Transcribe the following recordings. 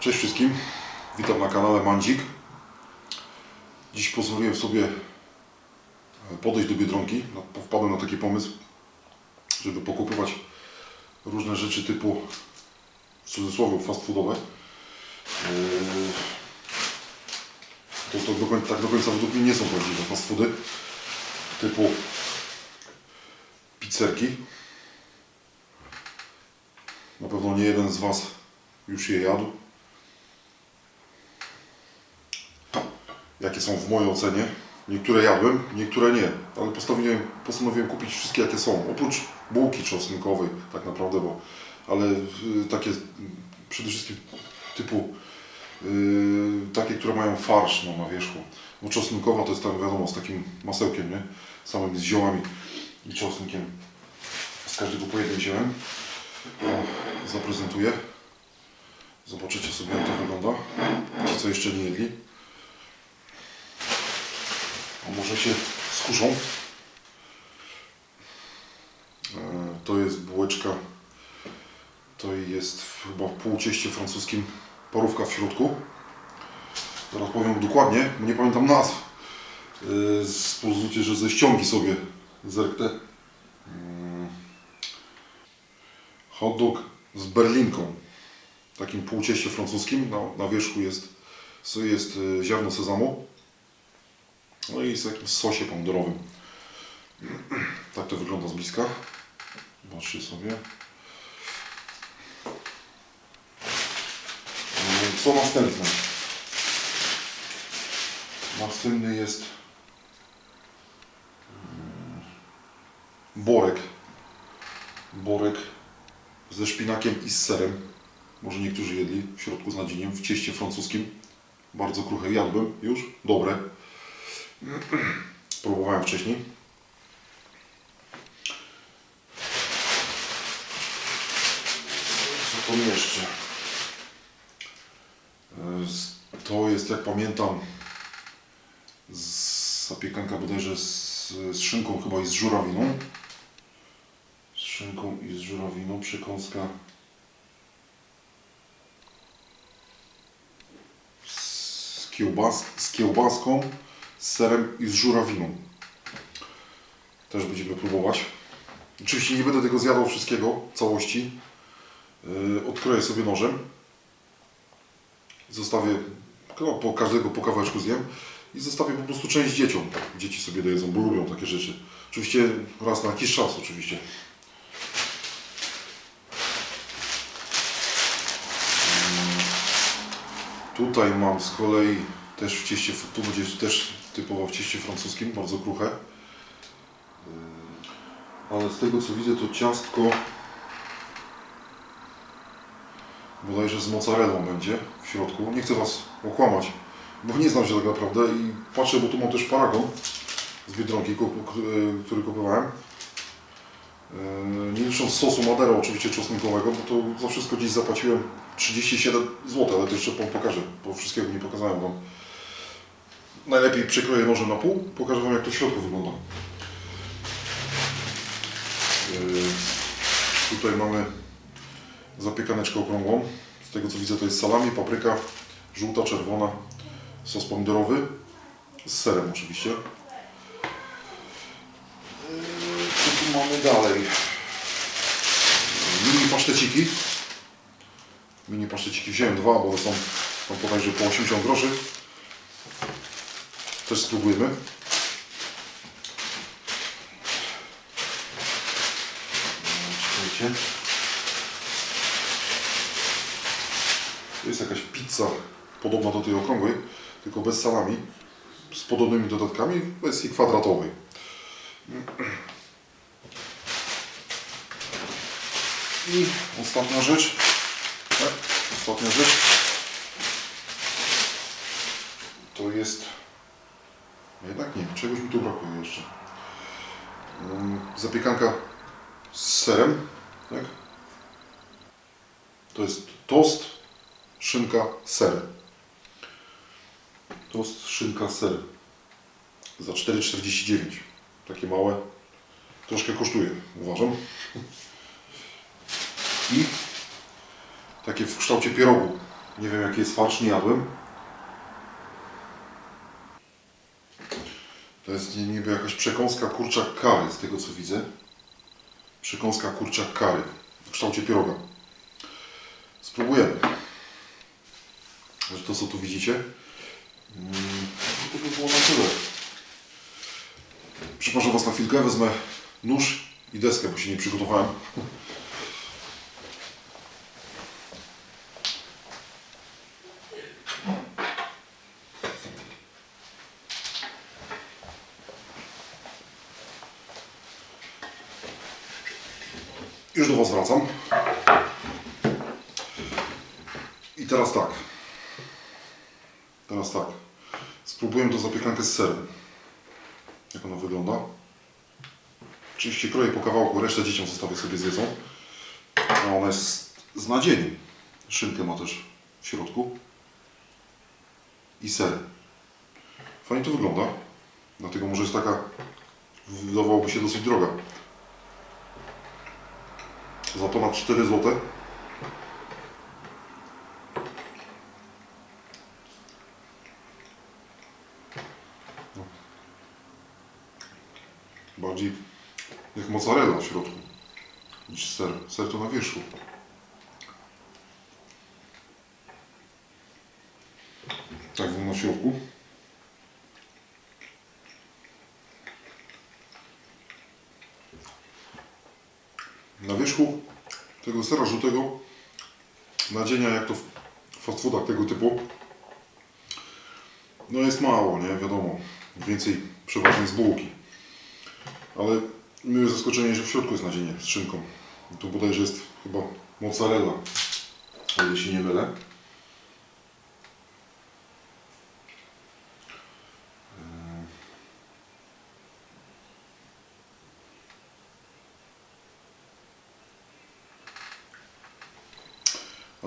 Cześć wszystkim, witam na kanale Mandzik. Dziś pozwoliłem sobie e, podejść do Biedronki. No, Wpadłem na taki pomysł, żeby pokupywać różne rzeczy typu w cudzysłowie fast foodowe. Yy, To, to do końca, tak do końca według mnie nie są prawdziwe fast foody typu pizzerki. Na pewno nie jeden z Was już je jadł. Jakie są w mojej ocenie. Niektóre jadłem, niektóre nie, ale postanowiłem, postanowiłem kupić wszystkie jakie są. Oprócz bułki czosnkowej tak naprawdę, bo ale y, takie y, przede wszystkim typu y, takie, które mają farsz no, na wierzchu. Bo czosnkowa to jest tam wiadomo z takim masełkiem, nie? Samym z ziołami i czosnkiem. Z każdego po jednym wziąłem. O, zaprezentuję. Zobaczycie sobie jak to wygląda. Ci co jeszcze nie jedli. Może się skuszą. E, To jest bułeczka. To jest chyba w półcieście francuskim parówka w środku. Zaraz powiem dokładnie, bo nie pamiętam nazw. E, Spozwólcie, że ze ściągi sobie zerknę. Mm. Hot dog z berlinką. Takim półcieście francuskim. Na, na wierzchu jest, jest e, ziarno sezamu. No i z jakimś sosie pomidorowym. Tak to wygląda z bliska. Zobaczcie sobie. E, Co następne? Następny jest mm, borek. Borek ze szpinakiem i z serem. Może niektórzy jedli w środku z nadzieniem, w cieście francuskim. Bardzo kruche jadłem już, dobre. Próbowałem wcześniej. Co to jeszcze? To jest, jak pamiętam, zapiekanka bodajże z, z szynką chyba i z żurawiną. Z szynką i z żurawiną. Przekąska z, kiełbas, z kiełbaską, z serem i z żurawiną. Też będziemy próbować. Oczywiście nie będę tego zjadał wszystkiego, całości. Yy, odkroję sobie nożem. Zostawię, no, po każdego po kawałeczku zjem. I zostawię po prostu część dzieciom. Dzieci sobie dojedzą, bo lubią takie rzeczy. Oczywiście raz na jakiś czas oczywiście. Tutaj mam z kolei też w cieście, tu będzie też typowo w cieście francuskim, bardzo kruche. Yy, Ale z tego co widzę to ciastko bodajże z mozzarellą będzie w środku. Nie chcę Was okłamać, bo nie znam się tak naprawdę i patrzę, bo tu mam też paragon z Biedronki, który który kupowałem. Yy, Nie licząc sosu Madera oczywiście czosnkowego, bo to za wszystko dziś zapłaciłem 37 zł, ale to jeszcze Wam pokażę, bo wszystkiego nie pokazałem Wam. Najlepiej przykroję nożem na pół, pokażę Wam jak to w środku wygląda. Yy, Tutaj mamy zapiekaneczkę okrągłą. Z tego co widzę to jest salami, papryka, żółta, czerwona, sos pomidorowy, z serem oczywiście. Yy, Co tu mamy dalej? Mini paszteciki. Mini paszteciki wziąłem dwa, bo są tam bodajże po 80 groszy. Też spróbujemy. Czekajcie. To jest jakaś pizza podobna do tej okrągłej, tylko bez salami, z podobnymi dodatkami w wersji kwadratowej. I ostatnia rzecz. Tak, ostatnia rzecz. To jest. Jednak nie, czegoś mi tu brakuje jeszcze. Mm, Zapiekanka z serem. Tak? To jest tost, szynka, ser. Tost, szynka, ser. Za 4,49. Takie małe. Troszkę kosztuje, uważam. I takie w kształcie pierogu. Nie wiem jaki jest farsz, nie jadłem. To jest niby jakaś przekąska kurczak kary, z tego co widzę. Przekąska kurczak kary w kształcie pieroga. Spróbujemy. Że to co tu widzicie, mm, to by było na tyle. Przepraszam Was na chwilkę, wezmę nóż i deskę, bo się nie przygotowałem. Już do Was wracam. I teraz tak. Teraz tak. Spróbuję tą zapiekankę z serem. Jak ona wygląda. Oczywiście kroję po kawałku, resztę dzieciom zostawię sobie zjedzą. A ona jest z nadzieniem. Szynkę ma też w środku. I ser. Fajnie to wygląda. Dlatego może jest taka, wydawałoby się dosyć droga. Za ponad 4 zł. No. Bardziej jak mozzarella w środku niż ser. Ser to na wierzchu. Tak w środku. Na wierzchu tego sera żółtego nadzienia, jak to w fast foodach tego typu, no jest mało, nie? Wiadomo. Więcej przeważnie z bułki. Ale miłe zaskoczenie, że w środku jest nadzienie z szynką. Tu bodajże jest chyba mozzarella, ile się nie mylę.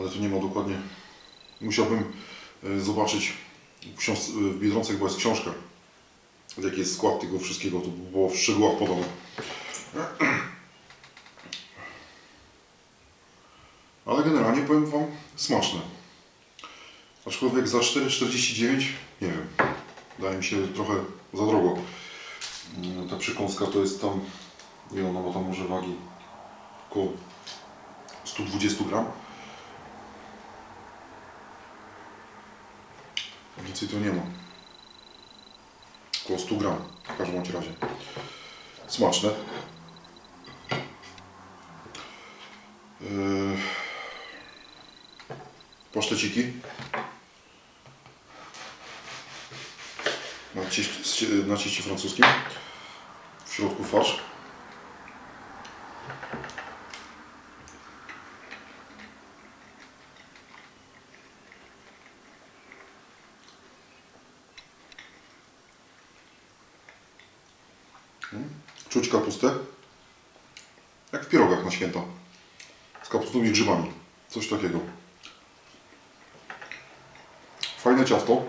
ale tu nie ma dokładnie. Musiałbym e, zobaczyć w, w Biedronce chyba jest książka, jaki jest skład tego wszystkiego, to było w szczegółach podane. Ale generalnie powiem Wam, smaczne. Aczkolwiek za 4,49 nie wiem, wydaje mi się trochę za drogo. Mm, Ta przekąska to jest tam, nie ona ma tam może wagi około 120 gram. Więcej to nie ma. Około 100 gram w każdym bądź razie. Smaczne. Yy... Na cieście francuskim. W środku farsz. Czuć kapustę. Jak w pierogach na święta. Z kapustą i grzybami. Coś takiego. Fajne ciasto.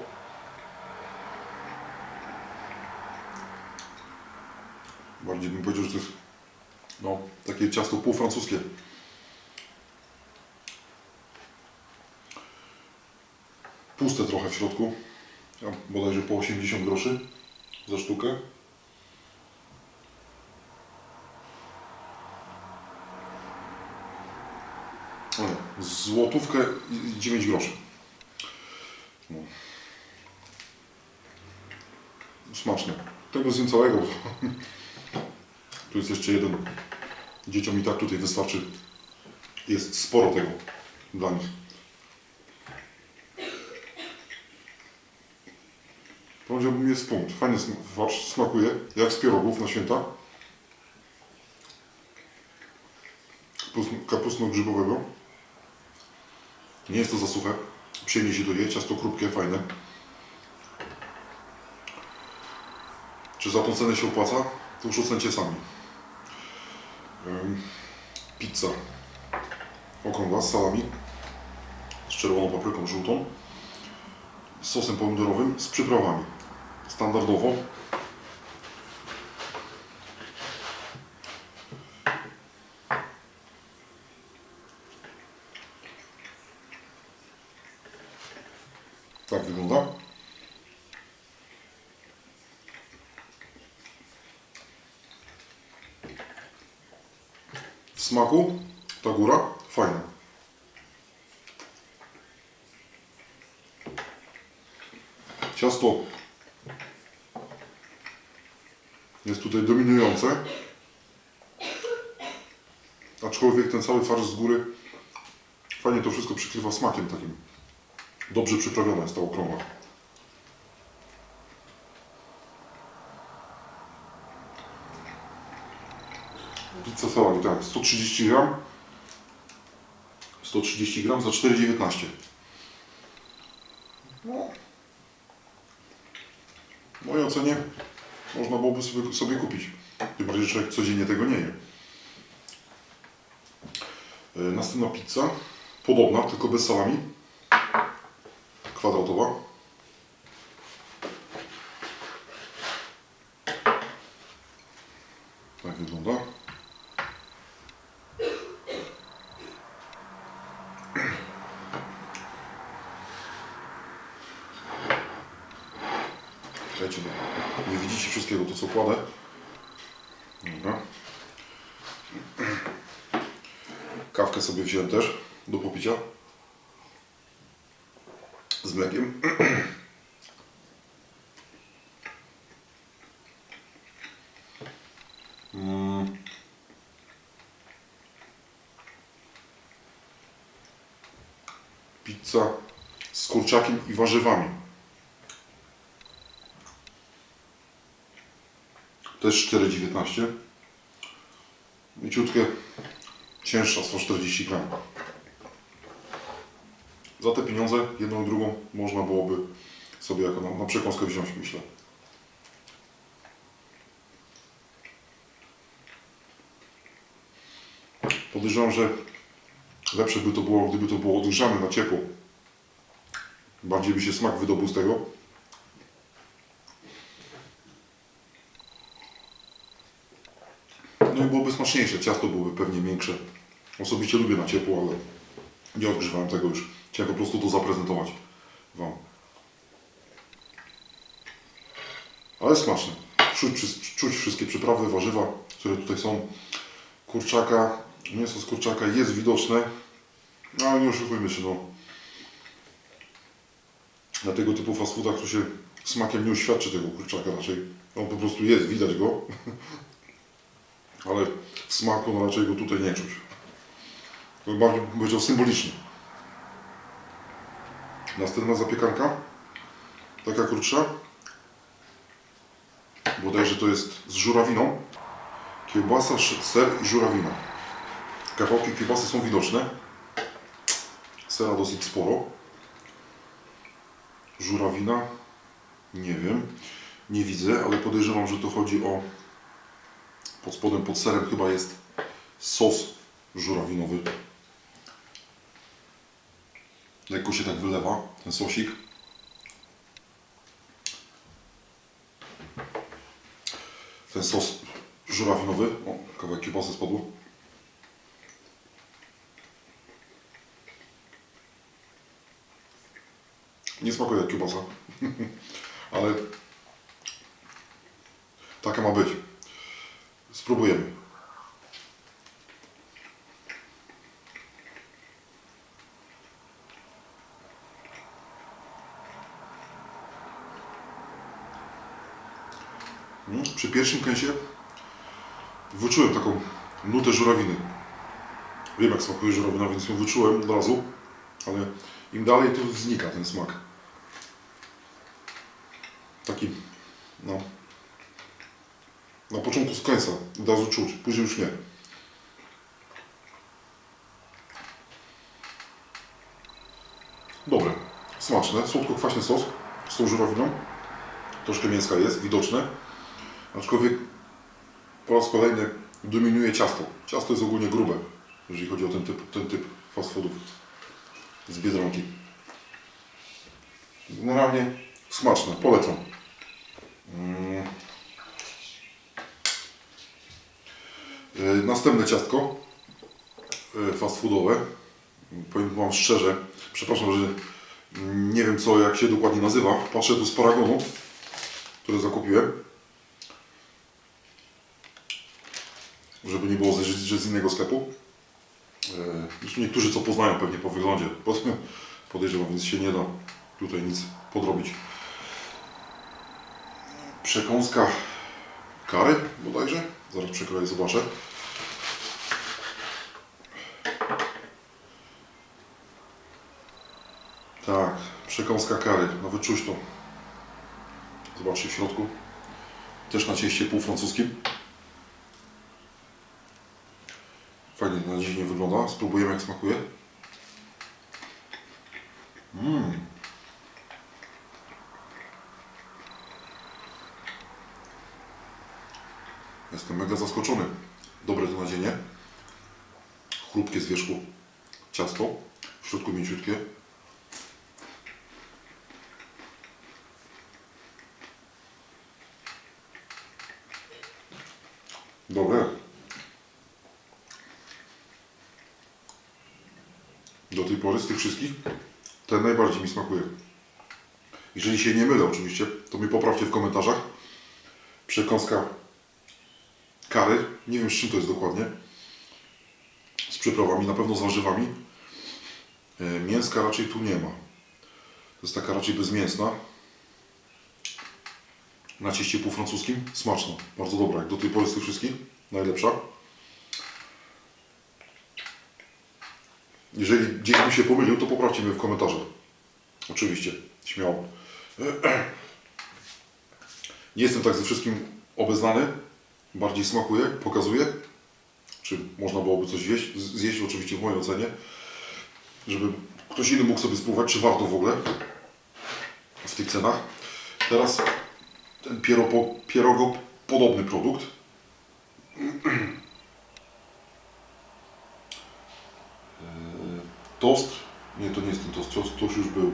Bardziej bym powiedział, że to jest no, takie ciasto półfrancuskie. Puste trochę w środku. Ja bodajże po 80 groszy za sztukę. Nie, złotówkę i 9 groszy. No. Smaczne. Tego zjem całego. Tu jest jeszcze jeden. Dzieciom i tak tutaj wystarczy. Jest sporo tego dla nich. Powiedziałbym jest punkt. Fajnie smakuje, jak z pierogów na święta. Kapust- Kapustno-grzybowego. Nie jest to za suche. Przyjemnie się to je. Ciasto krótkie, fajne. Czy za tą cenę się opłaca? To już ocencie sami. Pizza okrągła z salami, z czerwoną papryką żółtą, z sosem pomidorowym, z przyprawami. Standardowo. Tak wygląda. W smaku ta góra fajna. Ciasto jest tutaj dominujące. Aczkolwiek ten cały farsz z góry fajnie to wszystko przykrywa smakiem takim. Dobrze przyprawiona jest ta okrągła. Salami, tak, 130 gram. 130 gram za 4,19. No. W mojej ocenie można byłoby sobie, sobie kupić. Tym bardziej, że człowiek codziennie tego nie je. E, Następna pizza. Podobna, tylko bez salami. Kwadratowa. Tak wygląda. Czekajcie, bo nie widzicie wszystkiego to co kładę. Dobra. Kawkę sobie wziąłem też do popicia. Z mlekiem. Mm. Pizza z kurczakiem i warzywami. Też 4,19. Mieciutkie, cięższa, 140 gram. Za te pieniądze, jedną i drugą, można byłoby sobie jako na, na przekąskę wziąć, myślę. Podejrzewam, że lepsze by to było, gdyby to było odgrzane na ciepło. Bardziej by się smak wydobył z tego. No i byłoby smaczniejsze, ciasto byłoby pewnie miększe. Osobiście lubię na ciepło, ale nie odgrzewałem tego już. Chciałem po prostu to zaprezentować Wam. Ale smaczne. Czuć, czuć wszystkie przyprawy, warzywa, które tutaj są. Kurczaka, mięso z kurczaka jest widoczne. No ale nie oszukujmy się, no. Na tego typu fast foodach to się smakiem nie uświadczy tego kurczaka raczej. On po prostu jest, widać go. ale w smaku no raczej go tutaj nie czuć. To bardziej bym powiedział symbolicznie. Następna zapiekanka. Taka krótsza. Bodajże to jest z żurawiną. Kiełbasa, ser i żurawina. Kawałki kiełbasy są widoczne. Sera dosyć sporo. Żurawina. Nie wiem. Nie widzę, ale podejrzewam, że to chodzi o... Pod spodem, pod serem chyba jest sos żurawinowy. Lekko się tak wylewa ten sosik. Ten sos żurawinowy. O, kawałek kiełbasy spadł. Nie smakuje jak kiełbasa. Ale taka ma być. Spróbujemy. Mm, Przy pierwszym kęsie wyczułem taką nutę żurawiny. Wiem jak smakuje żurawina, więc ją wyczułem od razu, ale im dalej to znika ten smak. Taki, no, na początku z końca od razu czuć, później już nie. Dobre, smaczne, słodko-kwaśny sos z tą żurawiną. Troszkę mięska jest, widoczne. Aczkolwiek po raz kolejny dominuje ciasto. Ciasto jest ogólnie grube, jeżeli chodzi o ten typ, ten typ fast foodów z Biedronki. Generalnie smaczne, polecam. Mm. Następne ciastko y, fast foodowe. Powiem Wam szczerze, przepraszam, że Nie wiem co, jak się dokładnie nazywa. Patrzę tu z paragonu, który zakupiłem. Żeby nie było, że z innego sklepu. E, Zresztą niektórzy co poznają pewnie po wyglądzie. Podejrzewam, więc się nie da tutaj nic podrobić. Przekąska kary bodajże. Zaraz przekroję, zobaczę. Tak, przekąska kary. No wyczuć to. Zobaczcie w środku. Też na cieście półfrancuskim. Fajnie na dziś nie wygląda. Spróbujemy jak smakuje. Mmm. Jestem mega zaskoczony. Dobre to nadzienie. Chrupkie z wierzchu ciasto. W środku mięciutkie. Dobre. Do tej pory z tych wszystkich ten najbardziej mi smakuje. Jeżeli się nie mylę oczywiście, to mi poprawcie w komentarzach. Przekąska kary. Nie wiem z czym to jest dokładnie. Z przyprawami, na pewno z warzywami. E, Mięska raczej tu nie ma. To jest taka raczej bezmięsna. Na cieście półfrancuskim. Smaczna. Bardzo dobra. Jak do tej pory z tych wszystkich. Najlepsza. Jeżeli gdzieś bym się pomylił, to poprawcie mnie w komentarzach. Oczywiście. Śmiało. Nie jestem tak ze wszystkim obeznany. Bardziej smakuje, pokazuje. Czy można byłoby coś zjeść, zjeść oczywiście w mojej ocenie. Żeby ktoś inny mógł sobie spróbować, czy warto w ogóle w tych cenach. Teraz ten pieropo, pierogo podobny produkt. Eee, Tost. Nie, to nie jest ten tost. Tost to już był.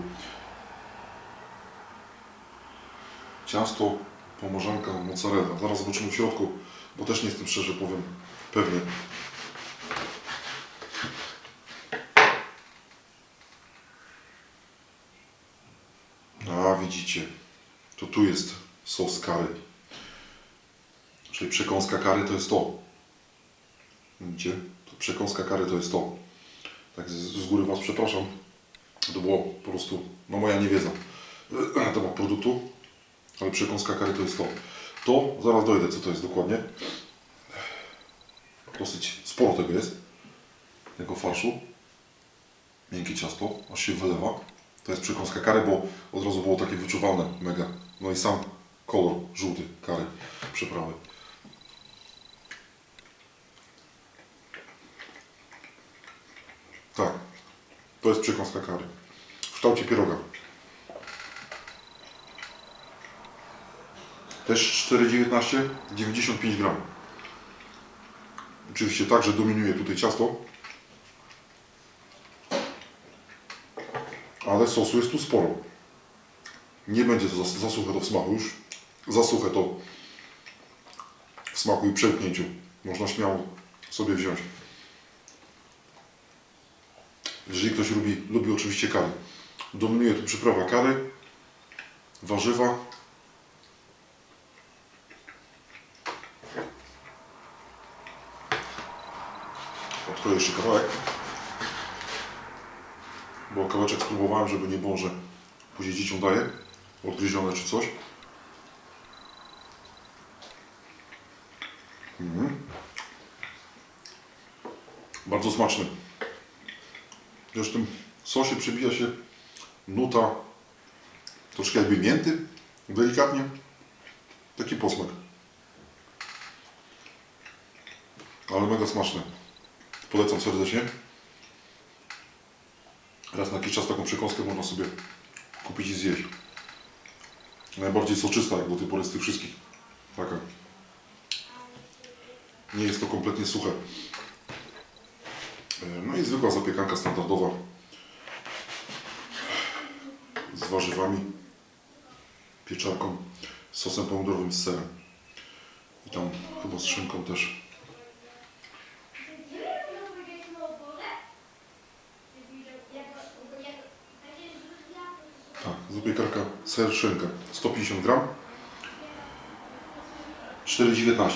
Ciasto, pomorzanka, mozzarella. Zaraz zobaczymy w środku, bo też nie jestem szczerze powiem pewny. A widzicie, to tu jest sos kary. Czyli przekąska kary to jest to. Widzicie? To przekąska kary to jest to. Tak z, z góry Was przepraszam. To było po prostu no moja niewiedza temat produktu. Ale przekąska kary to jest to. To, zaraz dojdę co to jest dokładnie. Dosyć sporo tego jest. Tego farszu. Miękkie ciasto, aż się wylewa. To jest przekąska kary, bo od razu było takie wyczuwalne, mega. No i sam kolor żółty kary przyprawy. Tak, to jest przekąska kary. W kształcie pieroga. Też 4,19, 95 gram. Oczywiście także dominuje tutaj ciasto. Ale sosu jest tu sporo. Nie będzie to za, za suche to w smaku już. Za suche to w smaku i przełknięciu. Można śmiało sobie wziąć. Jeżeli ktoś lubi, lubi oczywiście kary. Dominuje tu przyprawa kary, warzywa, Odkroję jeszcze kawałek. Bo kawałeczek spróbowałem, żeby nie było, że później dzieciom daję odgryzione czy coś. Mhm. Bardzo smaczny. Też w tym sosie przebija się nuta troszkę jakby mięty, delikatnie. Taki posmak. Ale mega smaczny. Polecam serdecznie. Raz na jakiś czas taką przekąskę można sobie kupić i zjeść. Najbardziej soczysta jak do tej pory z tych wszystkich. Taka. Nie jest to kompletnie suche. E, No i zwykła zapiekanka standardowa. Z warzywami, pieczarką, sosem pomidorowym z serem. I tam chyba z szynką też. Tak, zapiekarka ser szynka. 150 gram. 4,19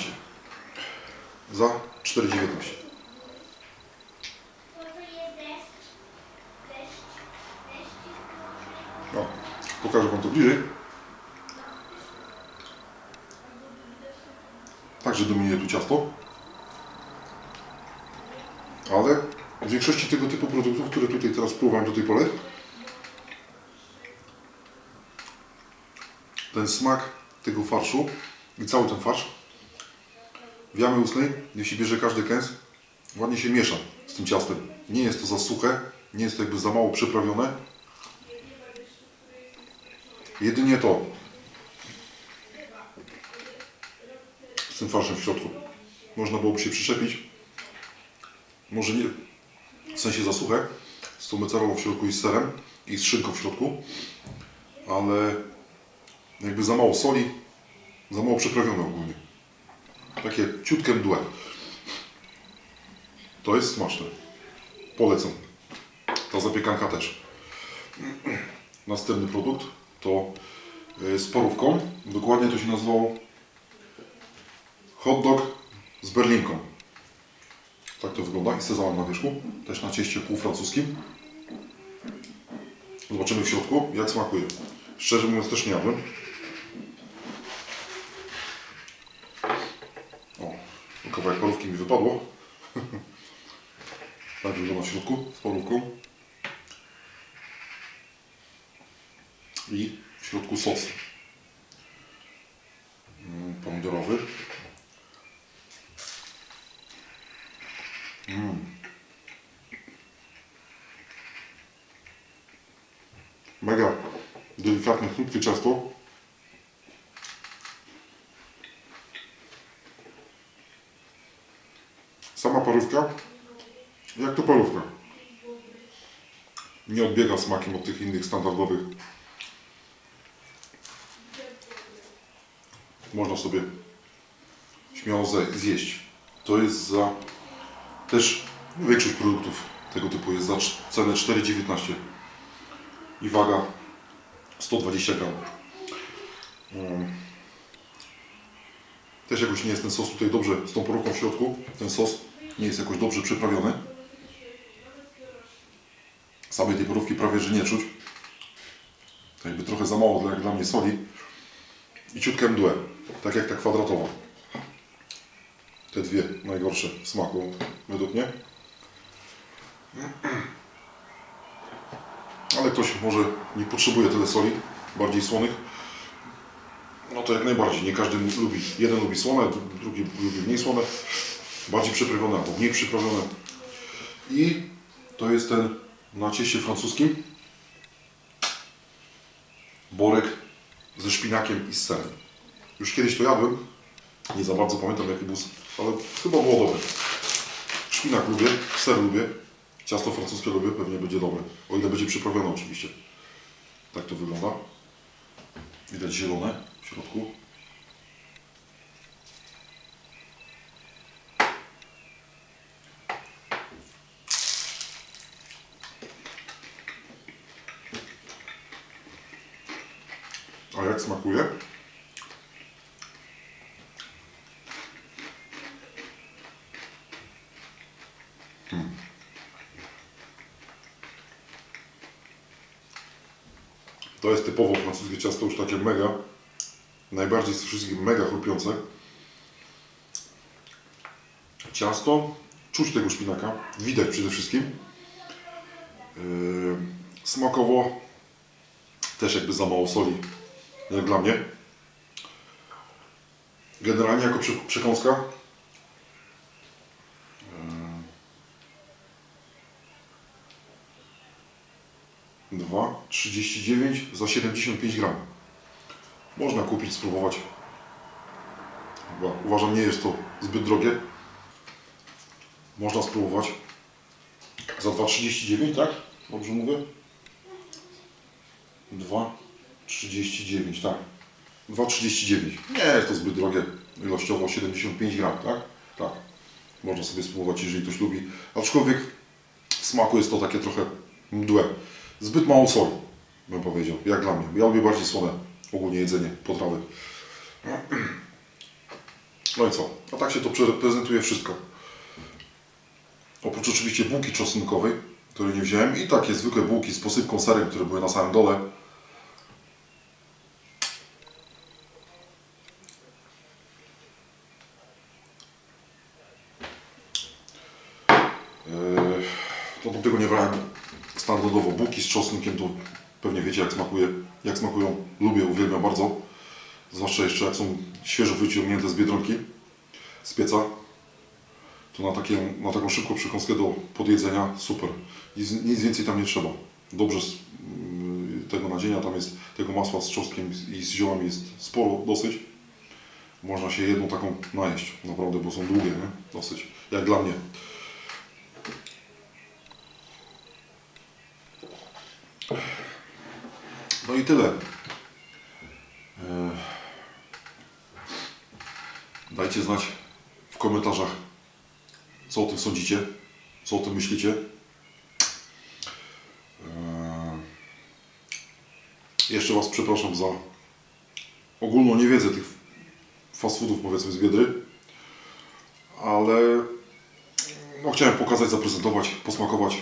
za 4,19 o, pokażę Wam to bliżej. Także dominuje tu ciasto. Ale w większości tego typu produktów, które tutaj teraz próbowałem do tej pory ten smak tego farszu i cały ten farsz w jamie ustnej, jeśli bierze każdy kęs, ładnie się miesza z tym ciastem. Nie jest to za suche, nie jest to jakby za mało przyprawione. Jedynie to z tym farszem w środku. Można byłoby się przyczepić. Może nie w sensie za suche, z tą mozzarellą w środku i z serem i z szynką w środku, ale jakby za mało soli, za mało przyprawione ogólnie. Takie ciutkie mdłe. To jest smaczne. Polecam. Ta zapiekanka też. Następny produkt to y, z porówką. Dokładnie to się nazywało hot dog z berlinką. Tak to wygląda i sezamem na wierzchu. Też na cieście półfrancuskim. Zobaczymy w środku, jak smakuje. Szczerze mówiąc też nie jadłem. O, parówki mi wypadło. tak wygląda w środku z parówką. I w środku sos Mm, pomidorowy. Mega delikatne, chrupkie ciasto. Sama parówka, jak to parówka. Nie odbiega smakiem od tych innych standardowych. Można sobie śmiało zjeść. To jest za też większość produktów tego typu jest za cenę 4,19 i waga 120 gram. Mm. Też jakoś nie jest ten sos tutaj dobrze z tą porówką w środku. Ten sos nie jest jakoś dobrze przyprawiony. Samej tej porówki prawie że nie czuć. To jakby trochę za mało dla, dla mnie soli. I ciutkę mdłe, tak jak ta kwadratowa. Te dwie najgorsze smaku według mnie. Ale ktoś może nie potrzebuje tyle soli, bardziej słonych. No to jak najbardziej. Nie każdy lubi. Jeden lubi słone, drugi lubi mniej słone. Bardziej przyprawione albo mniej przyprawione. I to jest ten na cieście francuskim borek ze szpinakiem i serem. Już kiedyś to jadłem. Nie za bardzo pamiętam jaki był, ale chyba było dobre. Szpinak lubię, ser lubię. Ciasto francuskie lubię, pewnie będzie dobre. O ile będzie przyprawione oczywiście. Tak to wygląda. Widać zielone w środku. A jak smakuje? To jest typowo francuskie ciasto, już takie mega. Najbardziej z wszystkich mega chrupiące. Ciasto, czuć tego szpinaka, widać przede wszystkim. Yy, smakowo też jakby za mało soli, jak dla mnie. Generalnie jako prze- przekąska Dwa, 39 za 75 gram. Można kupić, spróbować. Chyba uważam, nie jest to zbyt drogie. Można spróbować. Za 2,39, tak? Dobrze mówię? 2,39, tak. 2,39. Nie jest to zbyt drogie. Ilościowo 75 gram, tak? Tak. Można sobie spróbować, jeżeli ktoś lubi. Aczkolwiek w smaku jest to takie trochę mdłe. Zbyt mało soli. bym powiedział, jak dla mnie. Ja lubię bardziej słone, ogólnie jedzenie, potrawy. No i co? A tak się to pre- prezentuje wszystko. Oprócz oczywiście bułki czosnkowej, której nie wziąłem i takie zwykłe bułki z posypką serem, które były na samym dole. Eee, To do tego nie brałem standardowo bułki z czosnkiem, to pewnie wiecie jak smakuje, jak smakują. Lubię, uwielbiam bardzo. Zwłaszcza jeszcze jak są świeżo wyciągnięte z biedronki, z pieca. To na, takie, na taką szybką przekąskę do podjedzenia super. Nic, nic więcej tam nie trzeba. Dobrze z mm, tego nadzienia, tam jest tego masła z czosnkiem i z ziołami jest sporo dosyć. Można się jedną taką najeść, naprawdę, bo są długie, nie? Dosyć, jak dla mnie. No i tyle. E, Dajcie znać w komentarzach, co o tym sądzicie, co o tym myślicie. E, Jeszcze Was przepraszam za ogólną niewiedzę tych fast foodów, powiedzmy, z Biedry, ale no, chciałem pokazać, zaprezentować, posmakować.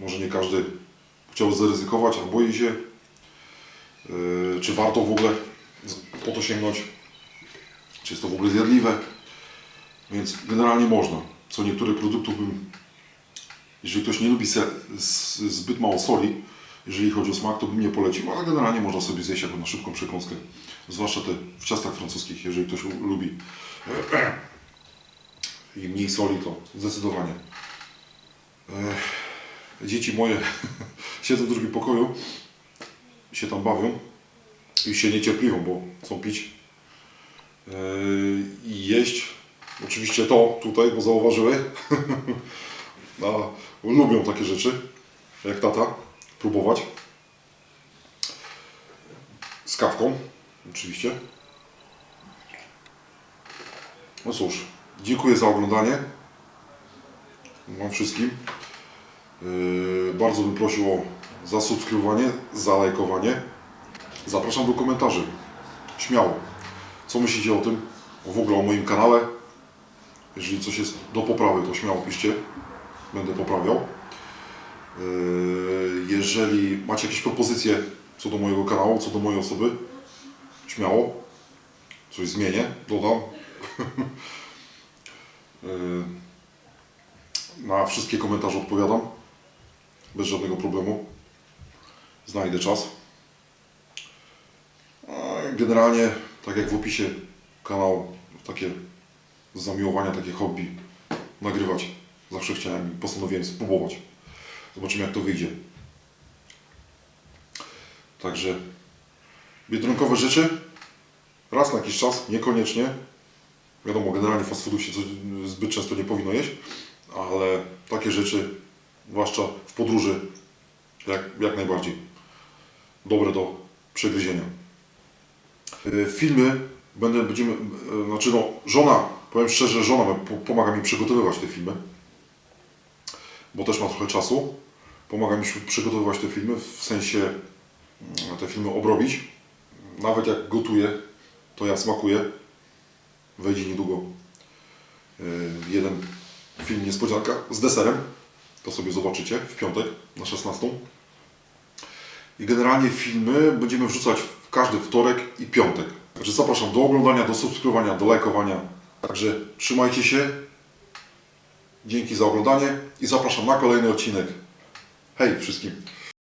Może nie każdy chciał zaryzykować, a boi się, czy warto w ogóle po to sięgnąć, czy jest to w ogóle zjadliwe. Więc generalnie można. Co niektórych produktów bym, jeżeli ktoś nie lubi zbyt mało soli, jeżeli chodzi o smak, to bym nie polecił, ale generalnie można sobie zjeść jako na szybką przekąskę. Zwłaszcza te w ciastach francuskich, jeżeli ktoś lubi i mniej soli, to zdecydowanie. Ech, Dzieci moje siedzą w drugim pokoju, się tam bawią i się niecierpliwią, bo chcą pić yy, i jeść. Oczywiście to tutaj, bo zauważyły. A, lubią takie rzeczy, jak tata, próbować. Z kawką, oczywiście. No cóż, dziękuję za oglądanie. Wam wszystkim. Yy, bardzo bym prosił o zasubskrybowanie, zalajkowanie. Zapraszam do komentarzy. Śmiało. Co myślicie o tym? W ogóle o moim kanale? Jeżeli coś jest do poprawy, to śmiało piszcie. Będę poprawiał. Yy, Jeżeli macie jakieś propozycje co do mojego kanału, co do mojej osoby, śmiało. Coś zmienię, dodam. Yy, Na wszystkie komentarze odpowiadam bez żadnego problemu. Znajdę czas. Generalnie, tak jak w opisie kanału, takie zamiłowania, takie hobby nagrywać zawsze chciałem i postanowiłem spróbować. Zobaczymy jak to wyjdzie. Także biedronkowe rzeczy raz na jakiś czas, niekoniecznie. Wiadomo, generalnie fast foodów się zbyt często nie powinno jeść, ale takie rzeczy zwłaszcza w podróży, jak, jak najbardziej dobre do przegryzienia. E, Filmy będę, będziemy, e, znaczy no, żona, powiem szczerze, żona po- pomaga mi przygotowywać te filmy, bo też ma trochę czasu. Pomaga mi przygotowywać te filmy, w sensie mm, te filmy obrobić. Nawet jak gotuję, to ja smakuję. Wejdzie niedługo e, jeden film niespodzianka z deserem. To sobie zobaczycie w piątek na 16. I generalnie filmy będziemy wrzucać w każdy wtorek i piątek. Także zapraszam do oglądania, do subskrybowania, do lajkowania. Także trzymajcie się. Dzięki za oglądanie i zapraszam na kolejny odcinek. Hej wszystkim.